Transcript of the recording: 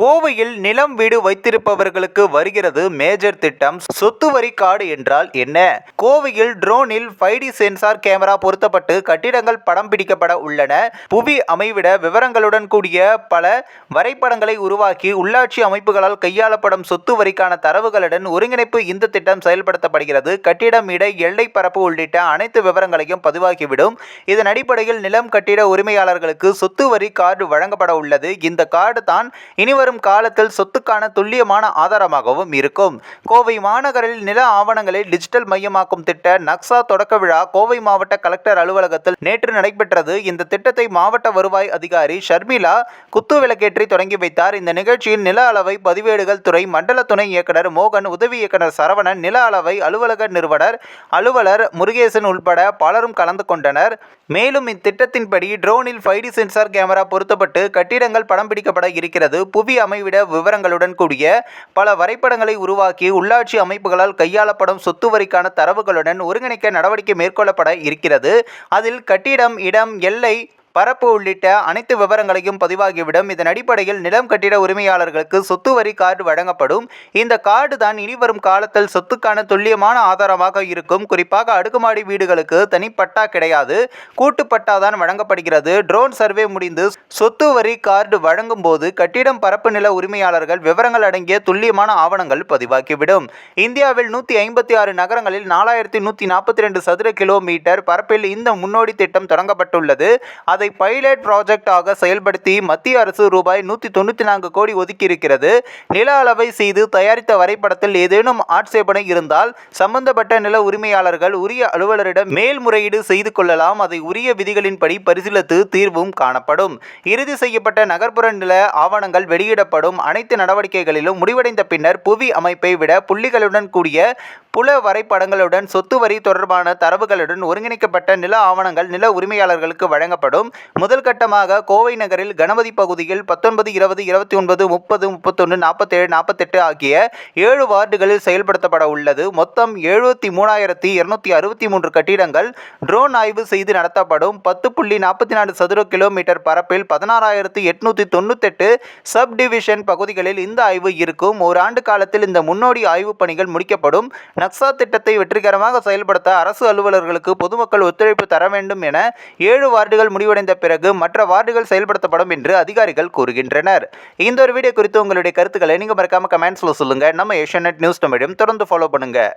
கோவையில் நிலம் வீடு வைத்திருப்பவர்களுக்கு வருகிறது மேஜர் திட்டம். சொத்து வரி கார்டு என்றால் என்ன? கோவையில் ட்ரோனில் ஃபைடி சென்சார் கேமரா பொருத்தப்பட்டு கட்டிடங்கள் படம் பிடிக்கப்பட உள்ளன. புவி அமைவிட விவரங்களுடன் கூடிய பல வரைபடங்களை உருவாக்கி உள்ளாட்சி அமைப்புகளால் கையாளப்படும் சொத்து வரிக்கான தரவுகளுடன் ஒருங்கிணைப்பு இந்த திட்டம் செயல்படுத்தப்படுகிறது. கட்டிடம் இட எல்லை பரப்பு உள்ளிட்ட அனைத்து விவரங்களையும் பதிவாகிவிடும். இதன் அடிப்படையில் நிலம் கட்டிட உரிமையாளர்களுக்கு சொத்து வரி கார்டு வழங்கப்பட உள்ளது. இந்த கார்டு தான் இனிவரும் காலத்தில் சொத்துக்கான துல்லியமான ஆதாரமாகவும் இருக்கும். கோவை மாநகரில் நில ஆவணங்களை டிஜிட்டல் மையமாக்கும் திட்ட நக்சா தொடக்க விழா கோவை மாவட்ட கலெக்டர் அலுவலகத்தில் நேற்று நடைபெற்றது. இந்த திட்டத்தை மாவட்ட வருவாய் அதிகாரி ஷர்மிளா குத்து விளக்கேற்றி தொடங்கி வைத்தார். இந்த நிகழ்ச்சியில் நில அளவை பதிவேடுகள் துறை மண்டல துணை இயக்குனர் மோகன் உதவி இயக்குனர் சரவணன் நில அளவை அலுவலக நிறுவனர் அலுவலர் முருகேசன் உள்பட பலரும் கலந்து கொண்டனர். மேலும் இத்திட்டத்தின்படி ட்ரோனில் ஃபைடி டி சென்சார் கேமரா பொருத்தப்பட்டு கட்டிடங்கள் படம் பிடிக்கப்பட இருக்கிறது. புவி அமைவிட விவரங்களுடன் கூடிய பல வரைபடங்களை உருவாக்கி உள்ளாட்சி அமைப்புகளால் கையாளப்படும் சொத்து வரிக்கான தரவுகளுடன் ஒருங்கிணைக்க நடவடிக்கை மேற்கொள்ளப்பட இருக்கிறது. அதில் கட்டிடம் இடம் எல்லை பரப்பு உள்ளிட்ட அனைத்து விவரங்களையும் பதிவாகிவிடும். இதன் அடிப்படையில் நிலம் கட்டிட உரிமையாளர்களுக்கு சொத்து வரி கார்டு வழங்கப்படும். இந்த கார்டு தான் இனிவரும் காலத்தில் சொத்துக்கான துல்லியமான ஆதாரமாக இருக்கும். குறிப்பாக அடுக்குமாடி வீடுகளுக்கு தனிப்பட்டா கிடையாது. கூட்டுப்பட்டா தான் வழங்கப்படுகிறது. ட்ரோன் சர்வே முடிந்து சொத்து வரி கார்டு வழங்கும் போது கட்டிடம் பரப்பு நில உரிமையாளர்கள் விவரங்கள் அடங்கிய துல்லியமான ஆவணங்கள் பதிவாகிவிடும். இந்தியாவில் நூற்றி ஐம்பத்தி ஆறு நகரங்களில் நாலாயிரத்தி நூற்றி நாற்பத்தி ரெண்டு சதுர கிலோமீட்டர் பரப்பில் இந்த முன்னோடி திட்டம் தொடங்கப்பட்டுள்ளது. அதை பைலட் ப்ராஜெக்டாக செயல்படுத்தி மத்திய அரசு ரூபாய் நூற்றி தொண்ணூற்றி நான்கு கோடி ஒதுக்கியிருக்கிறது. நில அளவை செய்து தயாரித்த வரைபடத்தில் ஏதேனும் ஆட்சேபனை இருந்தால் சம்பந்தப்பட்ட நில உரிமையாளர்கள் உரிய அலுவலரிடம் மேல்முறையீடு செய்து கொள்ளலாம். அதை உரிய விதிகளின்படி பரிசீலித்து தீர்வும் காணப்படும். இறுதி செய்யப்பட்ட நகர்ப்புற நில ஆவணங்கள் வெளியிடப்படும். அனைத்து நடவடிக்கைகளிலும் முடிவடைந்த பின்னர் புவி அமைப்பை விட புள்ளிகளுடன் கூடிய புல வரைபடங்களுடன் சொத்து வரி தொடர்பான தரவுகளுடன் ஒருங்கிணைக்கப்பட்ட நில ஆவணங்கள் நில உரிமையாளர்களுக்கு வழங்கப்படும். முதல் கட்டமாக கோவை நகரில் கணபதி பகுதியில் பத்தொன்பது இருபது இருபத்தி ஒன்பது முப்பது முப்பத்தொன்று நாற்பத்தேழு நாற்பத்தெட்டு ஆகிய ஏழு வார்டுகளில் செயல்படுத்தப்பட உள்ளது. மொத்தம் எழுபத்தி மூணாயிரத்தி இருநூத்தி அறுபத்தி மூன்று கட்டிடங்கள் ட்ரோன் ஆய்வு செய்து நடத்தப்படும். பத்து புள்ளி நாற்பத்தி நாலு சதுர கிலோமீட்டர் பரப்பில் பதினாறாயிரத்தி எட்நூத்தி தொண்ணூத்தெட்டு சப் டிவிஷன் பகுதிகளில் இந்த ஆய்வு இருக்கும். ஓராண்டு காலத்தில் இந்த முன்னோடி ஆய்வுப் பணிகள் முடிக்கப்படும். நக்சா திட்டத்தை வெற்றிகரமாக செயல்படுத்த அரசு அலுவலர்களுக்கு பொதுமக்கள் ஒத்துழைப்பு தர வேண்டும் என ஏழு வார்டுகள் முடிவடை முடிவடைந்த பிறகு மற்ற வார்டுகள் செயல்படுத்தப்படும் என்று அதிகாரிகள் கூறுகின்றனர். இந்த ஒரு வீடியோ குறித்து உங்களுடைய கருத்துக்களை நீங்கள் மறக்காம கமெண்ட்ஸில் சொல்லுங்கள் நம்ம ஏஷியநெட் நியூஸ் தமிழையும் தொடர்ந்து ஃபாலோ பண்ணுங்கள்